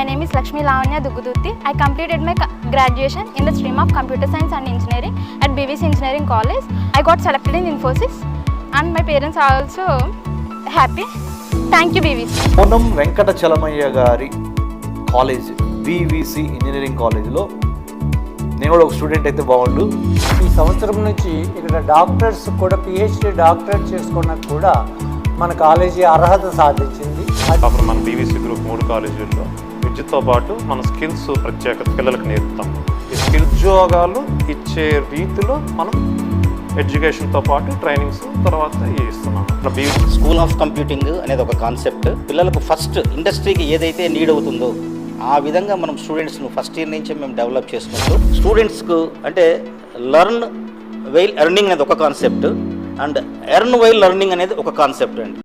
My name is Lakshmi Lavanya Duggudurthi I completed my graduation in the stream of computer science and engineering at BVC engineering college I got selected in Infosys and my parents are also happy thank you BVC మనం వెంకట చలమయ్య గారి college BVC engineering కాలేజ్లో నేను కూడా ఒక student అయితే బాగుండు ఈ సంవత్సరం నుంచి ఇక్కడ డాక్టర్స్ కూడా పిహెచ్డి డాక్టరేట్ చేసుకున్న కూడా మన కాలేజీ అర్హత సాధించింది. అప్పుడు మన బీవీసీ గ్రూప్ మూడు కాలేజీల్లో విద్యతో పాటు మన స్కిల్స్ ప్రత్యేకత పిల్లలకు నేర్పుతాం. ఈ స్కిల్ ఉద్యోగాలు ఇచ్చే రీతిలో మనం ఎడ్యుకేషన్తో పాటు ట్రైనింగ్స్ తర్వాత ఇస్తున్నాం. స్కూల్ ఆఫ్ కంప్యూటింగ్ అనేది ఒక కాన్సెప్ట్. పిల్లలకు ఫస్ట్ ఇండస్ట్రీకి ఏదైతే నీడ్ అవుతుందో ఆ విధంగా మనం స్టూడెంట్స్ను ఫస్ట్ ఇయర్ నుంచే మేము డెవలప్ చేసుకుంటూ స్టూడెంట్స్కు అంటే లర్న్ వెయిల్ ఎర్నింగ్ అనేది ఒక concept. And earn while learning అనేది ఒక కాన్సెప్ట్ అండి.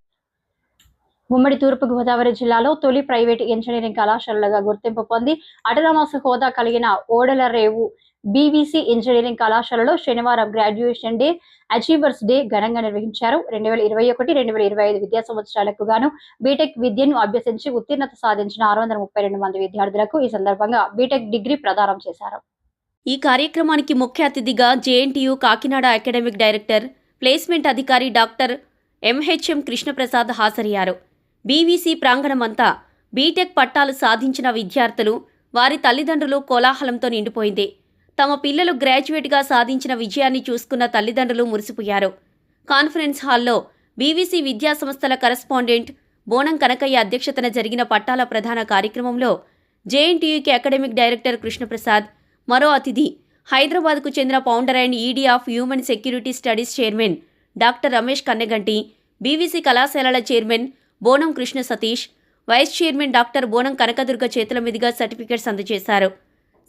ఉమ్మడి తూర్పుగోదావరి జిల్లాలో తొలి ప్రైవేట్ ఇంజనీరింగ్ కళాశాలలుగా గుర్తింపు పొంది అటనమాస హోదా కలిగిన ఓడల రేవు బీవీసీ ఇంజనీరింగ్ కళాశాలలో శనివారం గ్రాడ్యుయేషన్ డే అచీవర్స్ డే ఘనంగా నిర్వహించారు. రెండు వేల ఇరవై ఒకటి రెండు వేల ఇరవై ఐదు విద్యా సంవత్సరాలకు గాను బీటెక్ విద్యను అభ్యసించి ఉత్తీర్ణత సాధించిన ఆరు వందల ముప్పై రెండు మంది విద్యార్థులకు ఈ సందర్భంగా బీటెక్ డిగ్రీ ప్రదానం చేశారు. ఈ కార్యక్రమానికి ముఖ్య అతిథిగా JNTU Kakinada academic director placement అధికారి డాక్టర్ ఎంహెచ్ఎం కృష్ణప్రసాద్ హాజరయ్యారు. బీవీసీ ప్రాంగణమంతా బీటెక్ పట్టాలు సాధించిన విద్యార్థులు వారి తల్లిదండ్రులు కోలాహలంతో నిండిపోయింది. తమ పిల్లలు గ్రాడ్యుయేట్గా సాధించిన విజయాన్ని చూసుకున్న తల్లిదండ్రులు మురిసిపోయారు. కాన్ఫరెన్స్ హాల్లో బీవీసీ విద్యా సంస్థల కరస్పాండెంట్ బోనం కనకయ్య అధ్యక్షతన జరిగిన పట్టాల ప్రధాన కార్యక్రమంలో జేఎన్టీయూకి అకాడమిక్ డైరెక్టర్ కృష్ణప్రసాద్ మరో అతిథి హైదరాబాద్కు చెందిన founder and ED of human security studies chairman doctor Ramesh Kanneganti BVC కళాశాలల chairman Bonam Krishna Satish vice chairman doctor Bonam Kanakadurga చేతుల మీదుగా సర్టిఫికెట్స్ అందజేశారు.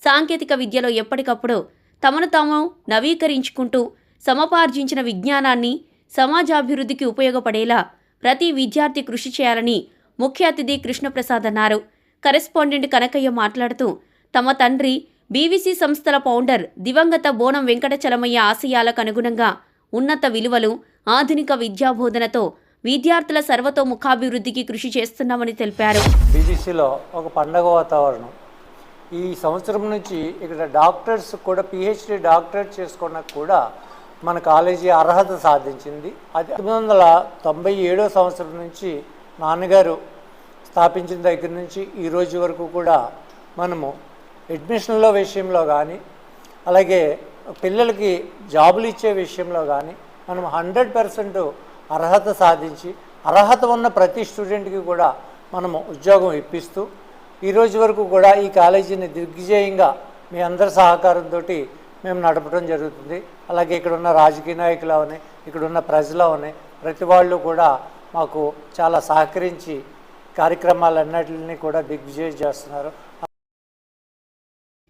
సాంకేతిక విద్యలో ఎప్పటికప్పుడు తమను తాము నవీకరించుకుంటూ సమపార్జించిన విజ్ఞానాన్ని సమాజాభివృద్ధికి ఉపయోగపడేలా ప్రతి విద్యార్థి కృషి చేయాలని ముఖ్య అతిథి కృష్ణప్రసాద్ అన్నారు. కరెస్పాండెంట్ కనకయ్య మాట్లాడుతూ తమ తండ్రి బీవీసీ సంస్థల ఫౌండర్ దివంగత బోనం వెంకటచలమయ్య ఆశయాలకు అనుగుణంగా ఉన్నత విలువలు ఆధునిక విద్యాబోధనతో విద్యార్థుల సర్వతోముఖాభివృద్ధికి కృషి చేస్తున్నామని తెలిపారు. బీబీసీలో ఒక పండగ వాతావరణం. ఈ సంవత్సరం నుంచి ఇక్కడ డాక్టర్స్ కూడా పిహెచ్డి డాక్టరేట్ చేసుకున్న కూడా మన కాలేజీ అర్హత సాధించింది. అది పంతొమ్మిది వందల తొంభై ఏడో సంవత్సరం నుంచి నాన్నగారు స్థాపించిన దగ్గర నుంచి ఈ రోజు వరకు కూడా మనము అడ్మిషన్ల విషయంలో కానీ అలాగే పిల్లలకి జాబులు ఇచ్చే విషయంలో కానీ మనం హండ్రెడ్ పర్సెంట్ అర్హత సాధించి అర్హత ఉన్న ప్రతి స్టూడెంట్కి కూడా మనము ఉద్యోగం ఇప్పిస్తూ ఈరోజు వరకు కూడా ఈ కాలేజీని దిగ్విజయంగా మీ అందరి సహకారంతో మేము నడపడం జరుగుతుంది. అలాగే ఇక్కడ ఉన్న రాజకీయ నాయకులు అవని ఇక్కడ ఉన్న ప్రజలు అవని ప్రతి వాళ్ళు కూడా మాకు చాలా సహకరించి కార్యక్రమాలన్నింటినీ కూడా దిగ్విజయం చేస్తున్నారు.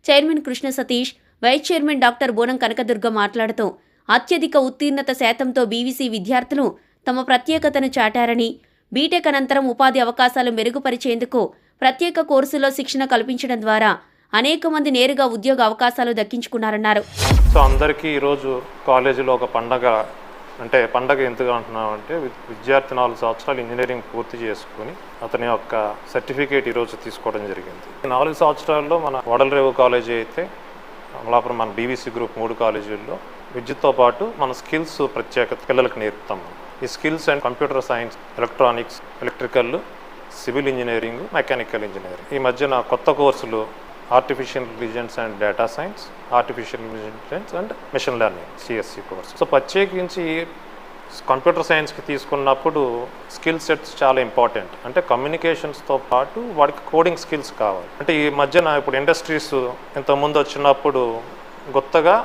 Chairman Krishna Satish vice chairman doctor Bonam Kanakadurga మాట్లాడుతూ అత్యధిక ఉత్తీర్ణత శాతంతో బీవీసీ విద్యార్థులు తమ ప్రత్యేకతను చాటారని బీటెక్ అనంతరం ఉపాధి అవకాశాలు మెరుగుపరిచేందుకు ప్రత్యేక కోర్సులో శిక్షణ కల్పించడం ద్వారా అనేక మంది నేరుగా ఉద్యోగ అవకాశాలు దక్కించుకున్నారన్నారు. సో అందరికీ ఈరోజు కాలేజీలో ఒక పండగ అంటే పండగ ఎందుకు అంటున్నామంటే వి- విద్యార్థి నాలుగు సంవత్సరాలు ఇంజనీరింగ్ పూర్తి చేసుకుని అతని యొక్క సర్టిఫికేట్ ఈరోజు తీసుకోవడం జరిగింది. నాలుగు సంవత్సరాల్లో మన వడలరేవు కాలేజీ అయితే అమలాపురం మన బీవీసీ గ్రూప్ మూడు కాలేజీల్లో విద్యతో పాటు మన స్కిల్స్ ప్రత్యేకత పిల్లలకు నేర్పుతాం. ఈ skills and computer science electronics electrical civil engineering mechanical engineering. ఈ మధ్యన కొత్త కోర్సులు artificial intelligence and data science artificial intelligence and machine learning CSC course. So ప్రత్యేకించి కంప్యూటర్ సైన్స్కి తీసుకున్నప్పుడు స్కిల్ సెట్స్ చాలా ఇంపార్టెంట్. అంటే కమ్యూనికేషన్స్తో పాటు వాడికి కోడింగ్ స్కిల్స్ కావాలి. అంటే ఈ మధ్యన ఇప్పుడు ఇండస్ట్రీస్ ఇంతకుముందు వచ్చినప్పుడు కొత్తగా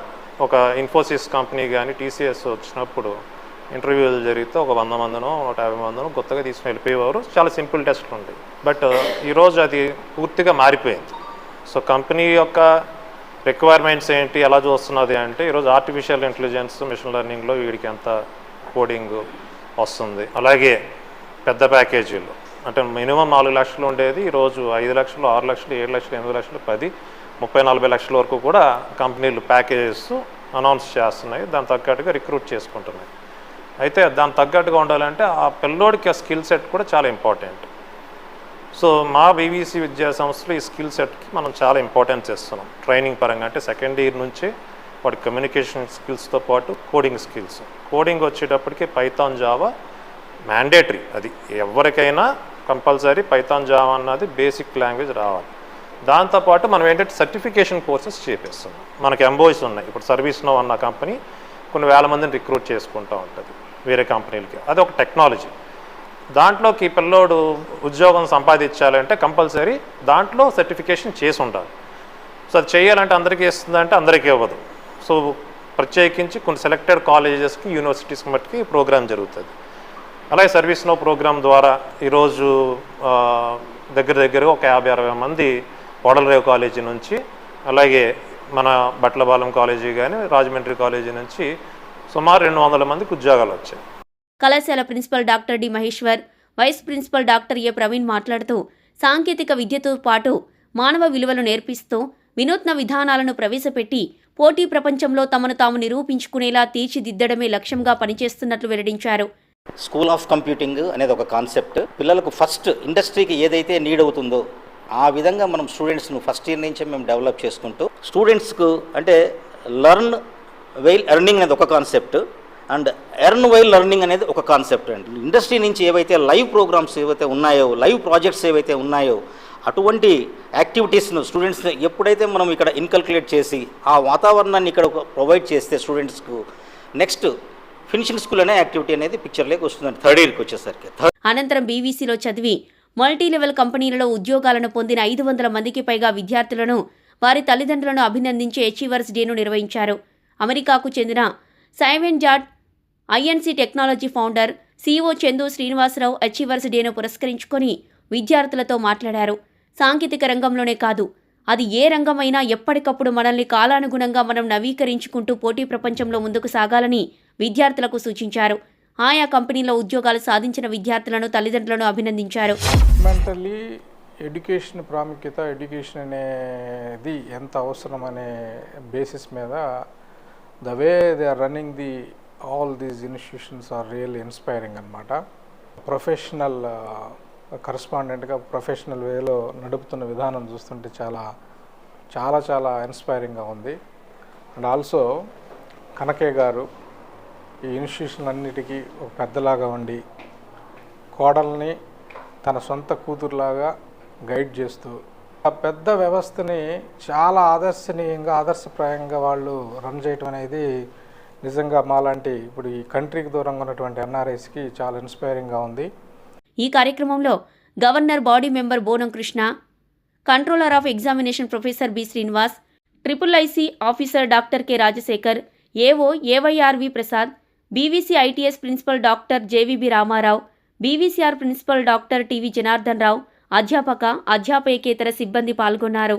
ఒక ఇన్ఫోసిస్ కంపెనీ కానీ టీసీఎస్ వచ్చినప్పుడు ఇంటర్వ్యూలు జరిగితే ఒక వంద మందినో నూట యాభై మందినో కొత్తగా తీసుకుని వెళ్ళిపోయేవారు చాలా సింపుల్ టెస్ట్లు ఉంటాయి బట్ ఈరోజు అది పూర్తిగా మారిపోయింది. సో కంపెనీ యొక్క రిక్వైర్మెంట్స్ ఏంటి ఎలా చూస్తున్నది అంటే ఈరోజు ఆర్టిఫిషియల్ ఇంటెలిజెన్స్ మిషన్ లెర్నింగ్లో వీడికి ఎంత కోడింగ్ వస్తుంది. అలాగే పెద్ద ప్యాకేజీలు. అంటే మినిమం నాలుగు లక్షలు ఉండేది ఈరోజు ఐదు లక్షలు ఆరు లక్షలు ఏడు లక్షలు ఎనిమిది లక్షలు పది ముప్పై నలభై లక్షల వరకు కూడా కంపెనీలు ప్యాకేజెస్ అనౌన్స్ చేస్తున్నాయి. దాని తగ్గట్టుగా రిక్రూట్ చేసుకుంటున్నాయి. అయితే దాని తగ్గట్టుగా ఉండాలంటే ఆ పిల్లోడికి ఆ స్కిల్ సెట్ కూడా చాలా ఇంపార్టెంట్. సో మా బీవీసీ విద్యా సంస్థలు ఈ స్కిల్ సెట్కి మనం చాలా ఇంపార్టెన్స్ ఇస్తున్నాం. ట్రైనింగ్ పరంగా అంటే సెకండ్ ఇయర్ నుంచి వాడి కమ్యూనికేషన్ స్కిల్స్తో పాటు కోడింగ్ స్కిల్స్. కోడింగ్ వచ్చేటప్పటికి పైథాన్ జావా మ్యాండేటరీ. అది ఎవరికైనా కంపల్సరీ పైథాన్ జావా అన్నది బేసిక్ లాంగ్వేజ్ రావాలి. దాంతోపాటు మనం ఏంటంటే సర్టిఫికేషన్ కోర్సెస్ చేపిస్తున్నాం. మనకి ఎంబోయిస్ ఉన్నాయి. ఇప్పుడు సర్వీస్ నో అన్న కంపెనీ కొన్ని వేల మందిని రిక్రూట్ చేసుకుంటూ ఉంటుంది. వేరే కంపెనీలకి. అది ఒక టెక్నాలజీ దాంట్లోకి పిల్లోడు ఉద్యోగం సంపాదించాలంటే కంపల్సరీ దాంట్లో సర్టిఫికేషన్ చేసి ఉండాలి సో అది చేయాలంటే అందరికీ ఇస్తుందంటే అందరికీ ఇవ్వదు. సో ప్రత్యేకించి కొన్ని సెలెక్టెడ్ కాలేజెస్కి యూనివర్సిటీస్కి మట్టుకి ప్రోగ్రామ్ జరుగుతుంది. అలాగే సర్వీస్ నో ప్రోగ్రామ్ ద్వారా ఈరోజు దగ్గర దగ్గర ఒక యాభై అరవై మంది ఓడలరేవు కాలేజీ నుంచి అలాగే మన బట్లబాలం కాలేజీ కానీ రాజమండ్రి కాలేజీ నుంచి సుమారు రెండు వందల మందికి ఉద్యోగాలు వచ్చాయి. కళాశాల principal doctor D Maheshwar vice principal doctor A Praveen మాట్లాడుతూ సాంకేతిక విద్యతో పాటు మానవ విలువలు నేర్పిస్తూ వినూత్న విధానాలను ప్రవేశపెట్టి పోటీ ప్రపంచంలో తమను తాము నిరూపించుకునేలా తీర్చిదిద్దడమే లక్ష్యంగా పనిచేస్తున్నట్లు వెల్లడించారు. స్కూల్ ఆఫ్ కంప్యూటింగ్ అనేది ఒక కాన్సెప్ట్. పిల్లలకు ఫస్ట్ ఇండస్ట్రీకి ఏదైతే నీడ్ అవుతుందో ఆ విధంగా మనం స్టూడెంట్స్ను ఫస్ట్ ఇయర్ నుంచే మేము డెవలప్ చేసుకుంటూ స్టూడెంట్స్కు అంటే లర్న్ వెయిల్ ఎర్నింగ్ అనేది ఒక concept and earn while learning అనేది ఒక కాన్సెప్ట్ అండి. ఇండస్ట్రీ నుంచి ఏవైతే లైవ్ ప్రోగ్రామ్స్ ఏవైతే ఉన్నాయో లైవ్ ప్రాజెక్ట్స్ ఏవైతే ఉన్నాయో అటువంటి యాక్టివిటీస్ను స్టూడెంట్స్ని ఎప్పుడైతే మనం ఇక్కడ ఇన్కల్కులేట్ చేసి ఆ వాతావరణాన్ని ఇక్కడ ప్రొవైడ్ చేస్తే స్టూడెంట్స్కు నెక్స్ట్ ఫినిషింగ్ స్కూల్ అనే యాక్టివిటీ అనేది పిక్చర్లోకి వస్తుందండి థర్డ్ ఇయర్కి వచ్చేసరికి. అనంతరం బీవీసీలో చదివి మల్టీ లెవెల్ కంపెనీలలో ఉద్యోగాలను పొందిన ఐదు వందల మందికి పైగా విద్యార్థులను వారి తల్లిదండ్రులను అభినందించే అచీవర్స్ డేను నిర్వహించారు. అమెరికాకు చెందిన సైవెన్ Jat INC technology founder CEO Chandu Srinivasarao achievers డేను పురస్కరించుకొని విద్యార్థులతో మాట్లాడారు. సాంకేతిక రంగంలోనే కాదు అది ఏ రంగమైనా ఎప్పటికప్పుడు మనల్ని కాలానుగుణంగా మనం నవీకరించుకుంటూ పోటీ ప్రపంచంలో ముందుకు సాగాలని విద్యార్థులకు సూచించారు. ఆయా కంపెనీలో ఉద్యోగాలు సాధించిన విద్యార్థులను తల్లిదండ్రులను అభినందించారు. మెంటల్లీ ఎడ్యుకేషన్ ప్రాముఖ్యత ఎడ్యుకేషన్ అనేది ఎంత అవసరం అనే బేసిస్ మీద the way they are running the all these institutions are real inspiring అనమాట ప్రొఫెషనల్ కరస్పాండెంట్గా ప్రొఫెషనల్ వేలో నడుపుతున్న విధానం చూస్తుంటే చాలా చాలా చాలా ఇన్స్పైరింగ్గా ఉంది. అండ్ ఆల్సో కనకయ్య గారు ఈ ఇన్స్టిట్యూషన్ అన్నిటికీ ఒక పెద్దలాగా ఉండి కోడల్ని తన సొంత కూతురులాగా గైడ్ చేస్తూ ఆ పెద్ద వ్యవస్థని చాలా ఆదర్శనీయంగా ఆదర్శప్రాయంగా వాళ్ళు రన్ చేయటం అనేది నిజంగా మాలాంటి ఇప్పుడు ఈ కంట్రీకి దూరంగా ఉన్నటువంటి ఎన్ఆర్ఐస్కి చాలా ఇన్స్పైరింగ్గా ఉంది. ఈ కార్యక్రమంలో governor body member Bonam Krishna controller of examination professor B Srinivas triple IC officer doctor K Rajasekhar AO AYRV Prasad BVC ITS principal doctor JVB Ramarao BVCR principal doctor TV Janardhan Rao అధ్యాపక అధ్యాపకేతర సిబ్బంది పాల్గొన్నారు.